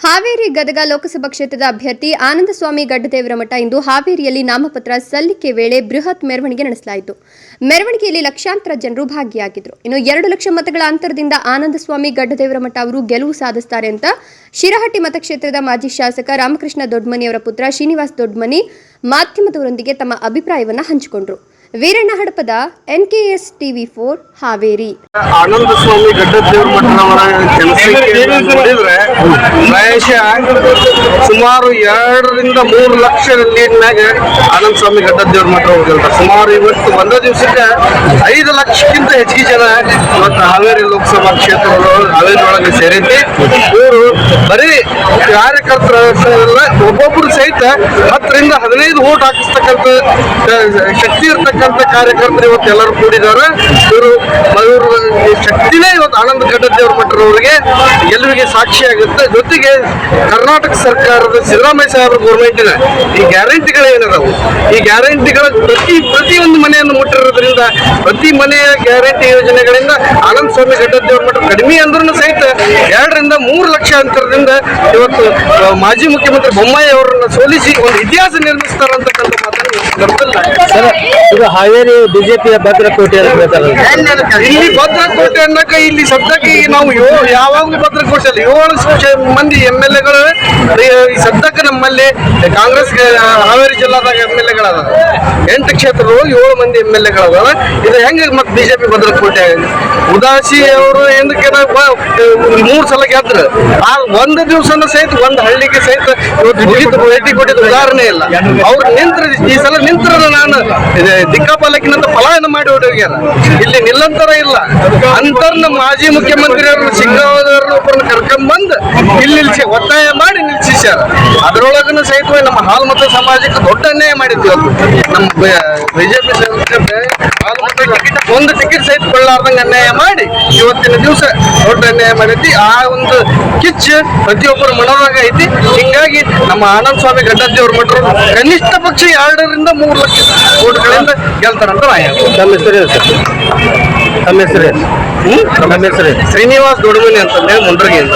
ಹಾವೇರಿ ಗದಗ ಲೋಕಸಭಾ ಕ್ಷೇತ್ರದ ಅಭ್ಯರ್ಥಿ ಆನಂದಸ್ವಾಮಿ ಗಡ್ಡದೇವರ ಮಠ ಇಂದು ಹಾವೇರಿಯಲ್ಲಿ ನಾಮಪತ್ರ ಸಲ್ಲಿಕೆ ವೇಳೆ ಬೃಹತ್ ಮೆರವಣಿಗೆ ನಡೆಸಲಾಯಿತು. ಮೆರವಣಿಗೆಯಲ್ಲಿ ಲಕ್ಷಾಂತರ ಜನರು ಭಾಗಿಯಾಗಿದ್ದರು ಇನ್ನು ಎರಡು ಲಕ್ಷ ಮತಗಳ ಅಂತರದಿಂದ ಆನಂದಸ್ವಾಮಿ ಗಡ್ಡದೇವರ ಮಠ ಅವರು ಗೆಲುವು ಸಾಧಿಸುತ್ತಾರೆ ಅಂತ ಶಿರಹಟ್ಟಿ ಮತಕ್ಷೇತ್ರದ ಮಾಜಿ ಶಾಸಕ ರಾಮಕೃಷ್ಣ ದೊಡ್ಮನಿ ಅವರ ಪುತ್ರ ಶ್ರೀನಿವಾಸ್ ದೊಡ್ಮನಿ ಮಾಧ್ಯಮದವರೊಂದಿಗೆ ತಮ್ಮ ಅಭಿಪ್ರಾಯವನ್ನು ಹಂಚಿಕೊಂಡರು. Veeranna Hadapada NKS TV four Haveri. Ananda Swami Gaddadevara Mathanavara ಕೆಲಸಕ್ಕೆ ನೋಡಿದ್ರೆ ಪ್ರಾಯಶಃ ಸುಮಾರು ಎರಡರಿಂದ ಮೂರು ಲಕ್ಷ ಲೀಡ್ನಾಗ ಆನಂದ ಸ್ವಾಮಿ ಗಡ್ಡದೇವ್ರ ಮಠ ಹೋಗಿಲ್ಲ ಸುಮಾರು ಇವತ್ತು ಒಂದೇ ದಿವಸಕ್ಕೆ ಐದು ಲಕ್ಷಕ್ಕಿಂತ ಹೆಚ್ಚಿಗೆ ಜನ ಇವತ್ತು ಹಾವೇರಿ ಲೋಕಸಭಾ ಕ್ಷೇತ್ರದ ಹಾವೇರಿ ಒಳಗೆ ಸೇರಿದ್ದೆ ಇವರು ಬರೀ ಕಾರ್ಯಕರ್ತರ ಒಬ್ಬೊಬ್ರು ಸಹಿತ ಹತ್ತರಿಂದ ಹದಿನೈದು ಓಟ್ ಹಾಕಿಸ್ತಕ್ಕಂಥ ಶಕ್ತಿ ಇರ್ತಕ್ಕಂಥ ಕಾರ್ಯಕರ್ತರು ಇವತ್ತು ಎಲ್ಲರೂ ಕೂಡಿದ್ದಾರೆ ಇವರು ಇವರು ಶಕ್ತಿನೇ ಇವತ್ತು ಆನಂದ ಗಡ್ಡದೇವ್ರ ಮಠರವರಿಗೆ ಗೆಲುವಿಗೆ ಸಾಕ್ಷಿ ಆಗುತ್ತೆ. ಜೊತೆಗೆ ಕರ್ನಾಟಕ ಸರ್ಕಾರದ ಸಿದ್ದರಾಮಯ್ಯ ಸಾಹೇಬ್ರ ಗೌರ್ಮೆಂಟಿನ ಈ ಗ್ಯಾರಂಟಿಗಳು ಏನದಾವು? ಈ ಗ್ಯಾರಂಟಿಗಳ ಪ್ರತಿ, ಪ್ರತಿಯೊಂದು ಮನೆಯನ್ನು ಮುಟ್ಟಿರೋದ್ರಿಂದ, ಪ್ರತಿ ಮನೆಯ ಗ್ಯಾರಂಟಿ ಯೋಜನೆಗಳಿಂದ ಸ್ವಾಮಿ ಗಡ್ಡದೇವ್ರ ಮಠ ಕಡಿಮೆ ಅಂದ್ರೂ ಸಹಿತ ಎರಡರಿಂದ ಮೂರು ಲಕ್ಷ ಅಂತರದಿಂದ ಇವತ್ತು ಮಾಜಿ ಮುಖ್ಯಮಂತ್ರಿ ಬೊಮ್ಮಾಯಿ ಅವರನ್ನ ಸೋಲಿಸಿ ಒಂದು ಇತಿಹಾಸ ನಿರ್ಮಿಸ್ತಾರೆ ಅಂತಕ್ಕಂಥ ಮಾತನ್ನು ಈ ಸರ್ ಇದು ಹಾವೇರಿ ಬಿಜೆಪಿಯ ಭದ್ರಕೋಟೆ ಇಲ್ಲಿ ಭದ್ರಕೋಟೆ ಅನ್ನಕ ಇಲ್ಲಿ ಸದ್ಯಕ್ಕೆ ನಾವು ಯೋ ಯಾವಾಗಲೂ ಭದ್ರಕೋಟೆ ಅಲ್ಲ ಏಳು ಮಂದಿ ಎಂ ಎಲ್ ಎಗಳು ಈ ಸದ್ಯಕ್ಕೆ ನಮ್ಮಲ್ಲಿ ಕಾಂಗ್ರೆಸ್ ಹಾವೇರಿ ಜಿಲ್ಲಾದಾಗ ಎಂ ಎಲ್ ಎಗಳದ. ಎಂಟು ಕ್ಷೇತ್ರಗಳು ಏಳು ಮಂದಿ ಎಂ ಎಲ್ ಎಗಳದಾವ. ಇದು ಹೆಂಗೆ ಮತ್ತೆ ಬಿಜೆಪಿ ಭದ್ರಕೋಟೆ ಉದಾಸಿ ಅವರು ಏನಕ್ಕೆ ಮೂರು ಸಲ ಗೆದ್ರು. ಆ ಒಂದು ದಿವಸನ ಸಹಿತ ಒಂದ್ ಹಳ್ಳಿಗೆ ಸಹಿತ ಇವತ್ತು ಭೇಟಿ ಕೊಟ್ಟಿದ್ದು ಉದಾಹರಣೆ ಇಲ್ಲ. ಅವ್ರು ನಿಂತ್ರ ಈ ಸಲ ನಿಂತ್ರ ನಾನು ದಿಕ್ಕಾಪಾಲಕಿನಂತ ಪಲಾಯನ ಮಾಡಿ ಹೊಡೋಗ್ಯಾರ. ಇಲ್ಲಿ ನಿಲ್ಲಂತರ ಇಲ್ಲ. ಅಂತರ್ನ ಮಾಜಿ ಮುಖ್ಯಮಂತ್ರಿಯವ್ರನ್ನ ಸಿಂಗಾವದವ್ರನ್ನ ಒಬ್ಬರನ್ನ ಬಂದ್ ಇಲ್ಲಿ ಒತ್ತಾಯ ಮಾಡಿ ನಿಲ್ಸಿಸ್ಯಾರ ಅದರೊಳಗನು ಸಹಿತ ನಮ್ಮ ಮತ್ತು ಸಮಾಜಕ್ಕೆ ದೊಡ್ಡ ಅನ್ಯಾಯ ಮಾಡಿದ್ವಿ ಅದು. ನಮ್ಮ ಬಿಜೆಪಿ ಒಂದು ಟಿಕೆಟ್ ಸಹಿತ ಕೊಳ್ಳಾರ್ದಂಗ ಅನ್ಯಾಯ ಮಾಡಿ ಇವತ್ತಿನ ದಿವಸ ದೊಡ್ಡ ಅನ್ಯಾಯ ಮಾಡೈತಿ ಆ ಒಂದು ಕಿಚ್ಚು ಪ್ರತಿಯೊಬ್ಬರ ಮನೋರಾಗ ಐತಿ. ಹಿಂಗಾಗಿ ನಮ್ಮ ಆನಂದ ಸ್ವಾಮಿ ಗಡ್ಡದೇವ್ರ ಮಠರು ಕನಿಷ್ಠ ಪಕ್ಷ ಎರಡರಿಂದ ಮೂರು ಲಕ್ಷ ಓಟ್ಗಳಿಂದ ಗೆಲ್ತಾರಂತ. ತಮ್ಮ ಹೆಸರು ತಮ್ಮ ಹೆಸರು? ತಮ್ಮ ಹೆಸರು ಶ್ರೀನಿವಾಸ್ ದೊಡಮನಿ ಅಂತಂದೇಳಿ ಮುಂದ್ರಗಿ ಅಂತ.